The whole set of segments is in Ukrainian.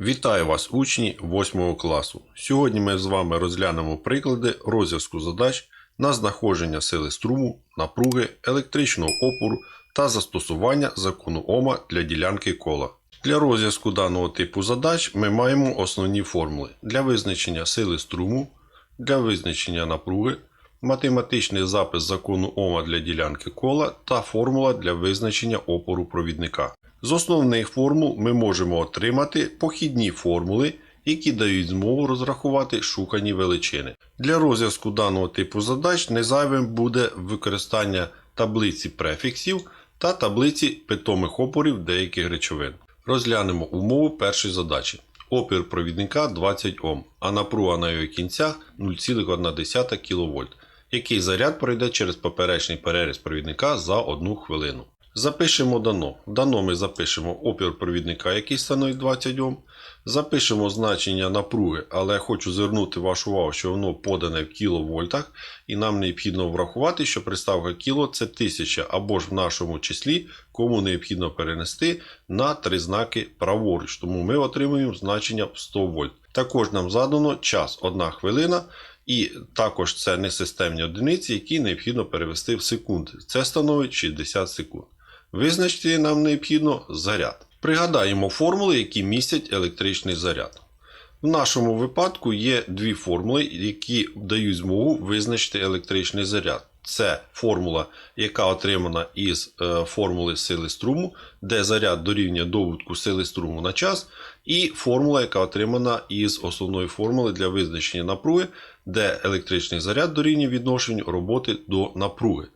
Вітаю вас, учні 8 класу. Сьогодні ми з вами розглянемо приклади розв'язку задач на знаходження сили струму, напруги, електричного опору та застосування закону Ома для ділянки кола. Для розв'язку даного типу задач ми маємо основні формули для визначення сили струму, для визначення напруги, математичний запис закону Ома для ділянки кола та формула для визначення опору провідника. З основних формул ми можемо отримати похідні формули, які дають змогу розрахувати шукані величини. Для розв'язку даного типу задач незайвим буде використання таблиці префіксів та таблиці питомих опорів деяких речовин. Розглянемо умову першої задачі. Опір провідника 20 Ом, а напруга на його кінцях 0,1 кВт, який заряд пройде через поперечний переріз провідника за 1 хвилину. Запишемо дано. Дано ми запишемо опір провідника, який становить 20 Ом. Запишемо значення напруги, але хочу звернути вашу увагу, що воно подане в кіловольтах, і нам необхідно врахувати, що приставка кіло це 1000, або ж в нашому числі, кому необхідно перенести на три знаки праворуч. Тому ми отримуємо значення в 100 вольт. Також нам задано час 1 хвилина. І також це несистемні одиниці, які необхідно перевести в секунди. Це становить 60 секунд. Визначити нам необхідно заряд. Пригадаємо формули, які містять електричний заряд. В нашому випадку є дві формули, які дають змогу визначити електричний заряд. Це формула, яка отримана із е, формули сили струму, де заряд дорівнює добутку сили струму на час, і формула, яка отримана із основної формули для визначення напруги, де електричний заряд дорівнює відношенню роботи до напруги.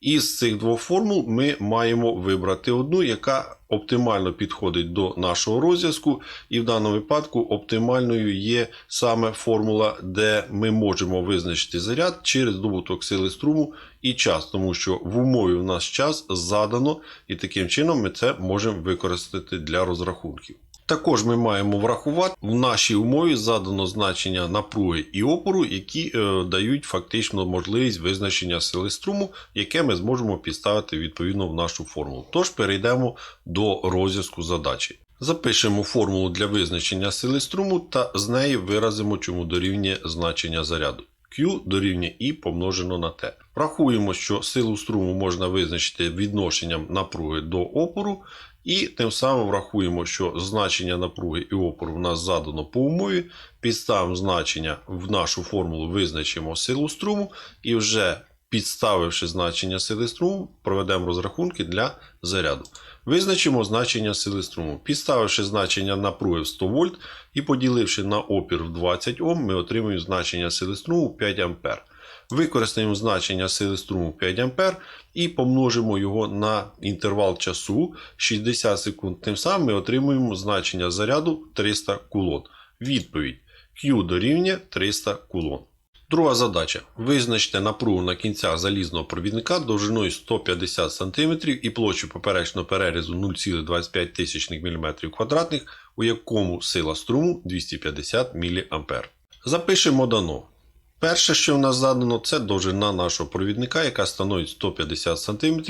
Із цих двох формул ми маємо вибрати одну, яка оптимально підходить до нашого розв'язку, і в даному випадку оптимальною є саме формула, де ми можемо визначити заряд через добуток сили струму і час, тому що в умові в нас час задано, і таким чином ми це можемо використати для розрахунків. Також ми маємо врахувати в нашій умові задано значення напруги і опору, які е, дають фактично можливість визначення сили струму, яке ми зможемо підставити відповідно в нашу формулу. Тож перейдемо до розв'язку задачі. Запишемо формулу для визначення сили струму та з неї виразимо, чому дорівнює значення заряду. Q дорівнює I помножено на T. Врахуємо, що силу струму можна визначити відношенням напруги до опору, і тим самим врахуємо, що значення напруги і опору в нас задано по умові. Підставимо значення в нашу формулу, визначимо силу струму і вже підставивши значення сили струму, проведемо розрахунки для заряду. Визначимо значення сили струму. Підставивши значення напруги в 100 вольт і поділивши на опір в 20 Ом, ми отримуємо значення сили струму 5 А. Використаємо значення сили струму 5 А і помножимо його на інтервал часу 60 секунд. Тим самим ми отримуємо значення заряду 300 кулон. Відповідь Q дорівнює 300 кулон. Друга задача. Визначте напругу на кінцях залізного провідника довжиною 150 см і площу поперечного перерізу 0,25 мм у якому сила струму 250 мА. Запишемо дано. Перше, що в нас задано, це довжина нашого провідника, яка становить 150 см,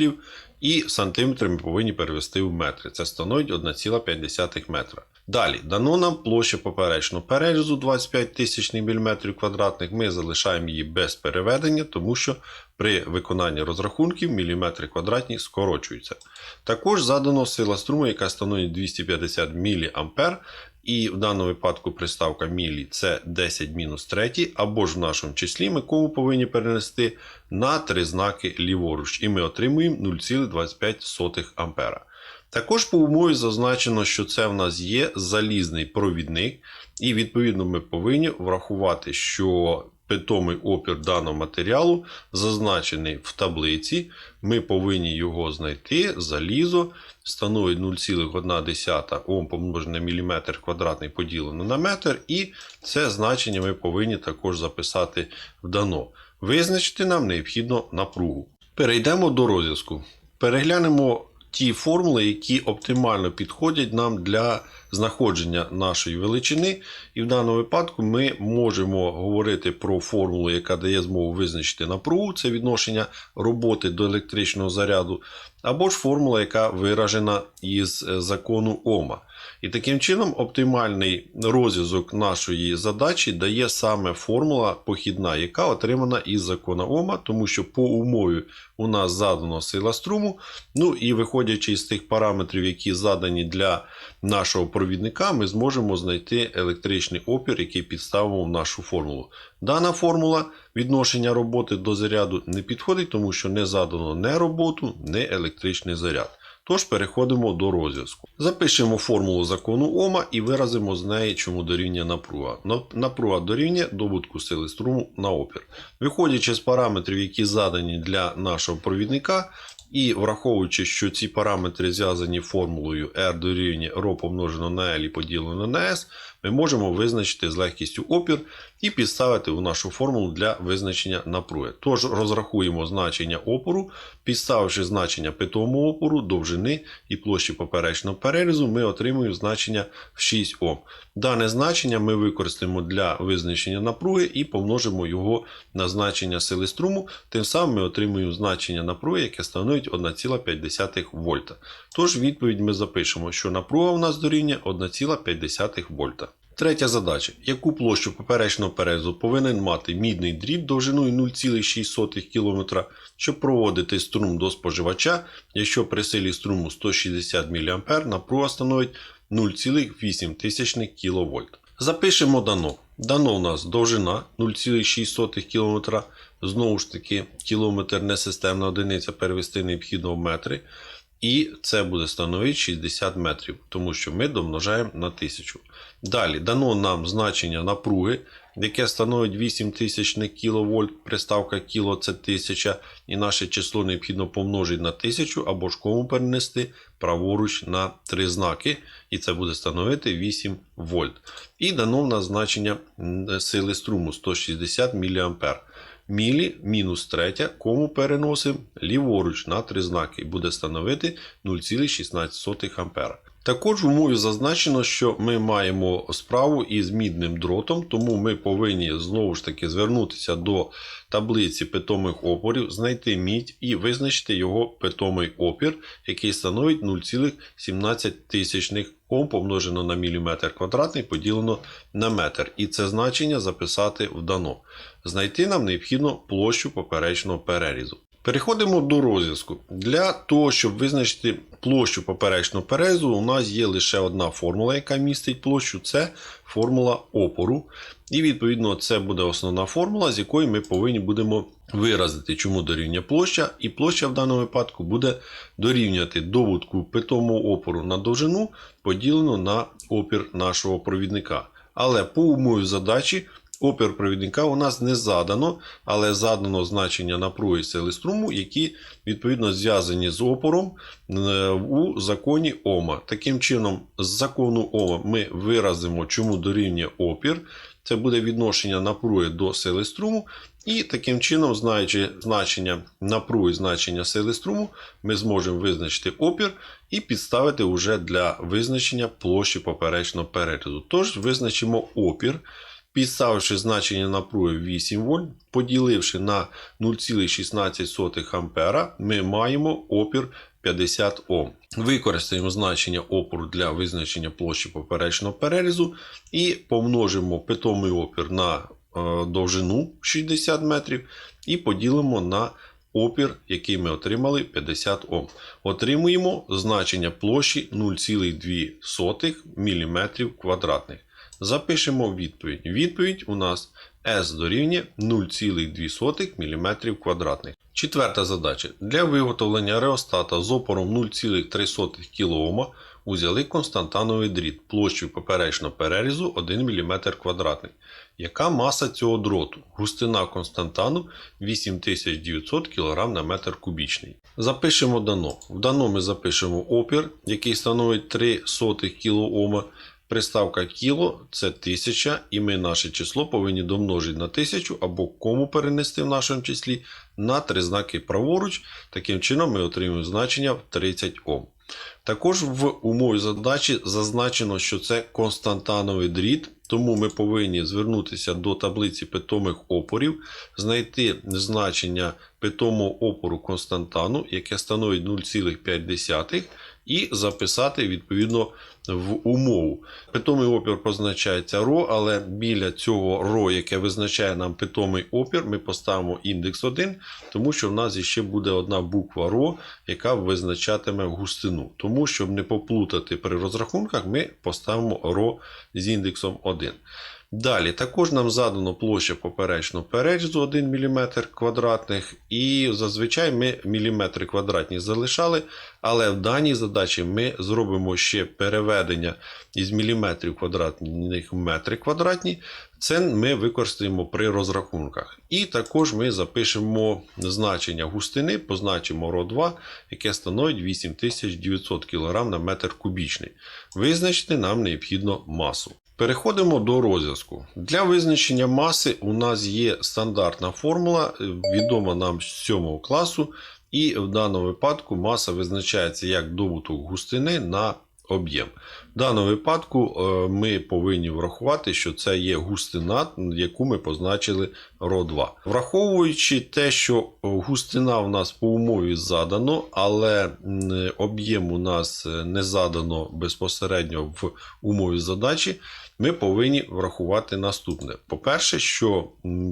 і сантиметри ми повинні перевести в метри. Це становить 1,5 метра. Далі, дано нам площа поперечного перерізу 25 тисяч мм квадратних. Ми залишаємо її без переведення, тому що при виконанні розрахунків міліметри квадратні скорочуються. Також задано сила струму, яка становить 250 мА. І в даному випадку приставка мілі це 10 мінус 3, або ж в нашому числі ми кому повинні перенести на три знаки ліворуч. І ми отримуємо 0,25 А. Також по умові зазначено, що це в нас є залізний провідник, і відповідно ми повинні врахувати, що питомий опір даного матеріалу зазначений в таблиці. Ми повинні його знайти. Залізо становить 0,1 Ом помножене на міліметр квадратний поділено на метр, і це значення ми повинні також записати в дано. Визначити нам необхідно напругу. Перейдемо до розв'язку. Переглянемо ті формули, які оптимально підходять нам для знаходження нашої величини. І в даному випадку ми можемо говорити про формулу, яка дає змогу визначити напругу, це відношення роботи до електричного заряду, або ж формула, яка виражена із закону Ома. І таким чином оптимальний розв'язок нашої задачі дає саме формула похідна, яка отримана із закона Ома, тому що по умові у нас задано сила струму. Ну і виходячи з тих параметрів, які задані для нашого провідника, ми зможемо знайти електричний опір, який підставимо в нашу формулу. Дана формула відношення роботи до заряду не підходить, тому що не задано не роботу, не електричний заряд. Тож переходимо до розв'язку. Запишемо формулу закону Ома і виразимо з неї, чому дорівнює напруга. На- Напруга дорівнює добутку сили струму на опір. Виходячи з параметрів, які задані для нашого провідника, і враховуючи, що ці параметри зв'язані формулою R дорівнює ρ помножено на L і поділено на S, ми можемо визначити з легкістю опір і підставити у нашу формулу для визначення напруги. Тож розрахуємо значення опору, підставивши значення питомого опору, довжини і площі поперечного перерізу, ми отримуємо значення в 6 Ом. Дане значення ми використаємо для визначення напруги і помножимо його на значення сили струму. Тим самим ми отримуємо значення напруги, яке становить 1,5 вольта. Тож відповідь ми запишемо, що напруга у нас дорівнює 1,5 вольта. Третя задача. Яку площу поперечного перерізу повинен мати мідний дріт довжиною 0,6 км, щоб проводити струм до споживача, якщо при силі струму 160 мА напруга становить 0,8 кВт. Запишемо дано. Дано у нас довжина 0,6 км. Знову ж таки, кілометр не системна одиниця перевести необхідно в метри. І це буде становити 60 метрів, тому що ми домножаємо на 1000. Далі дано нам значення напруги, яке становить 8000 кВт, приставка кіло це 1000, і наше число необхідно помножити на 1000 або ж кому перенести праворуч на три знаки, і це буде становити 8 вольт. І дано в нас значення сили струму 160 мА. Мілі мінус третя, кому переносимо ліворуч на три знаки буде становити 0,16 А. Також в умові зазначено, що ми маємо справу із мідним дротом, тому ми повинні знову ж таки звернутися до таблиці питомих опорів, знайти мідь і визначити його питомий опір, який становить 0,17 Ом помножено на міліметр квадратний поділено на метр. І це значення записати в дано. Знайти нам необхідно площу поперечного перерізу. Переходимо до розв'язку. Для того, щоб визначити площу поперечного перерізу, у нас є лише одна формула, яка містить площу це формула опору. І відповідно це буде основна формула, з якої ми повинні будемо виразити, чому дорівнює площа. І площа в даному випадку буде дорівнювати доводку питомого опору на довжину поділено на опір нашого провідника. Але по умові задачі опір провідника у нас не задано, але задано значення напруги сили струму, які відповідно зв'язані з опором е, у законі Ома. Таким чином, з закону Ома ми виразимо, чому дорівнює опір. Це буде відношення напруги до сили струму. І таким чином, знаючи значення напруги, значення сили струму, ми зможемо визначити опір і підставити вже для визначення площі поперечного перерізу. Тож визначимо опір. Підставивши значення напруги 8 вольт, поділивши на 0,16 А, ми маємо опір 50 Ом. Використаємо значення опору для визначення площі поперечного перерізу і помножимо питомий опір на е, довжину 60 метрів і поділимо на опір, який ми отримали 50 Ом. Отримуємо значення площі 0,2 мм квадратних. Запишемо відповідь. Відповідь у нас S дорівнює 0,2 мм квадратних. Четверта задача. Для виготовлення реостата з опором 0,3 кОм узяли константановий дріт площею поперечного перерізу 1 мм квадратний. Яка маса цього дроту? Густина константану 8900 кг на метр кубічний. Запишемо дано. В дано ми запишемо опір, який становить 3 сотих кОм. Приставка кіло це 1000, і ми наше число повинні домножити на 1000 або кому перенести в нашому числі на три знаки праворуч. Таким чином ми отримуємо значення в 30 Ом. Також в умові задачі зазначено, що це константановий дріт, тому ми повинні звернутися до таблиці питомих опорів, знайти значення питомого опору константану, яке становить 0,5, і записати відповідно в умову. Питомий опір позначається ро, але біля цього ро, яке визначає нам питомий опір, ми поставимо індекс 1, тому що в нас ще буде одна буква ро, яка визначатиме густину. Тому, щоб не поплутати при розрахунках, ми поставимо ро з індексом 1. Далі, також нам задано площа поперечного перерізу 1 мм квадратних, і зазвичай ми міліметри квадратні залишали, але в даній задачі ми зробимо ще переведення із міліметрів квадратних в метри квадратні. Це ми використаємо при розрахунках. І також ми запишемо значення густини, позначимо ро2, яке становить 8900 кг на метр кубічний. Визначити нам необхідно масу. Переходимо до розв'язку. Для визначення маси у нас є стандартна формула, е, відома нам з 7 класу, і в даному випадку маса визначається як добуток густини на об'єм. В даному випадку е, ми повинні врахувати, що це є густина, яку ми позначили ро2. Враховуючи те, що густина в нас по умові задано, але об'єм у нас не задано безпосередньо в умові задачі, ми повинні врахувати наступне. По-перше, що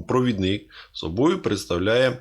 провідник собою представляє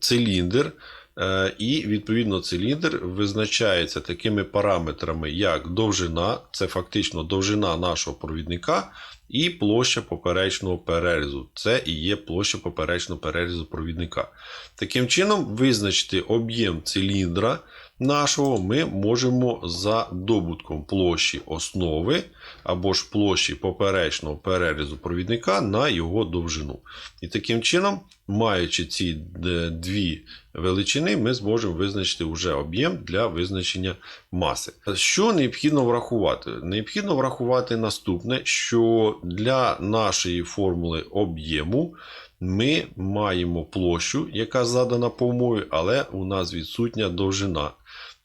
циліндр. Е, І відповідно циліндр визначається такими параметрами, як довжина, це фактично довжина нашого провідника, і площа поперечного перерізу. Це і є площа поперечного перерізу провідника. Таким чином, визначити об'єм циліндра нашого ми можемо за добутком площі основи або ж площі поперечного перерізу провідника на його довжину. І таким чином, маючи ці е, дві величини, ми зможемо визначити вже об'єм для визначення маси. Що необхідно врахувати? Необхідно врахувати наступне, що для нашої формули об'єму ми маємо площу, яка задана по умові, але у нас відсутня довжина.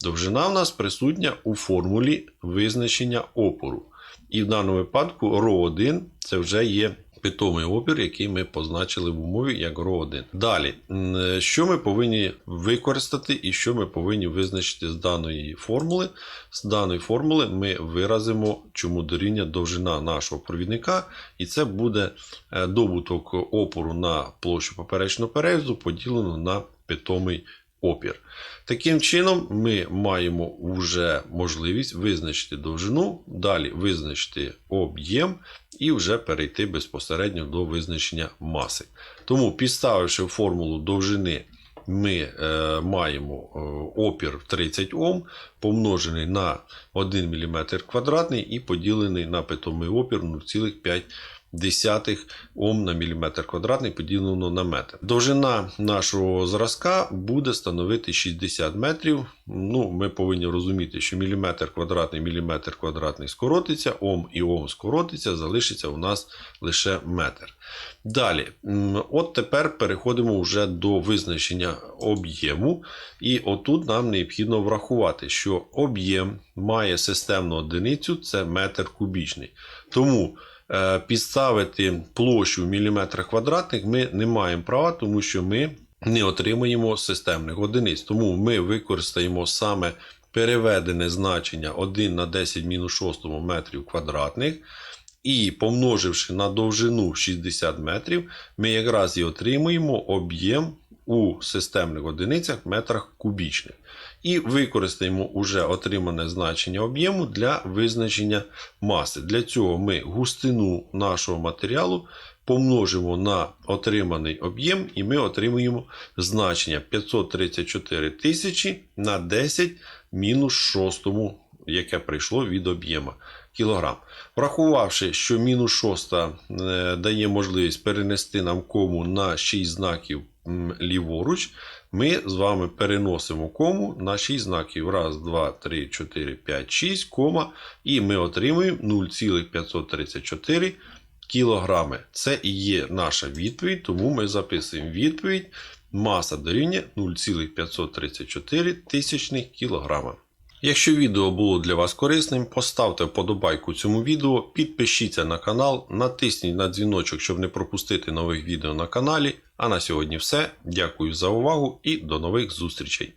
Довжина в нас присутня у формулі визначення опору. І в даному випадку ρ1 це вже є питомий опір, який ми позначили в умові як ρ1. Далі, що ми повинні використати і що ми повинні визначити з даної формули. З даної формули ми виразимо, чому дорівнює довжина нашого провідника, і це буде е, добуток опору на площу поперечного перерізу поділено на питомий опір. Таким чином, ми маємо вже можливість визначити довжину, далі визначити об'єм і вже перейти безпосередньо до визначення маси. Тому, підставивши формулу довжини, ми е, маємо е, опір в 30 Ом, помножений на 1 мм квадратний і поділений на питомий опір 0,5 десятих Ом на міліметр квадратний поділено на метр. Довжина нашого зразка буде становити 60 метрів. Ну, Ми повинні розуміти, що міліметр квадратний, міліметр квадратний скоротиться, Ом і Ом скоротиться, залишиться у нас лише метр. Далі, от тепер переходимо вже до визначення об'єму. І отут нам необхідно врахувати, що об'єм має системну одиницю це метр кубічний. Тому е, підставити площу в міліметрах квадратних ми не маємо права, тому що ми не отримуємо системних одиниць. Тому ми використаємо саме переведене значення 1 на 10 мінус 6 метрів квадратних. І помноживши на довжину 60 метрів, ми якраз і отримуємо об'єм у системних одиницях метрах кубічних. І використаємо уже отримане значення об'єму для визначення маси. Для цього ми густину нашого матеріалу помножимо на отриманий об'єм, і ми отримуємо значення 534 тисячі на 10 мінус 6, яке прийшло від об'єма кілограм. Врахувавши, що мінус 6 е, дає можливість перенести нам кому на 6 знаків ліворуч, ми з вами переносимо кому на 6 знаків. Раз, 2, 3, 4, 5, 6, кома, і ми отримуємо 0,534 кілограми. Це і є наша відповідь, тому ми записуємо відповідь. Маса дорівнює 0,534 тисячних кілограма. Якщо відео було для вас корисним, поставте вподобайку цьому відео, підпишіться на канал, натисніть на дзвіночок, щоб не пропустити нових відео на каналі. А на сьогодні все. Дякую за увагу і до нових зустрічей!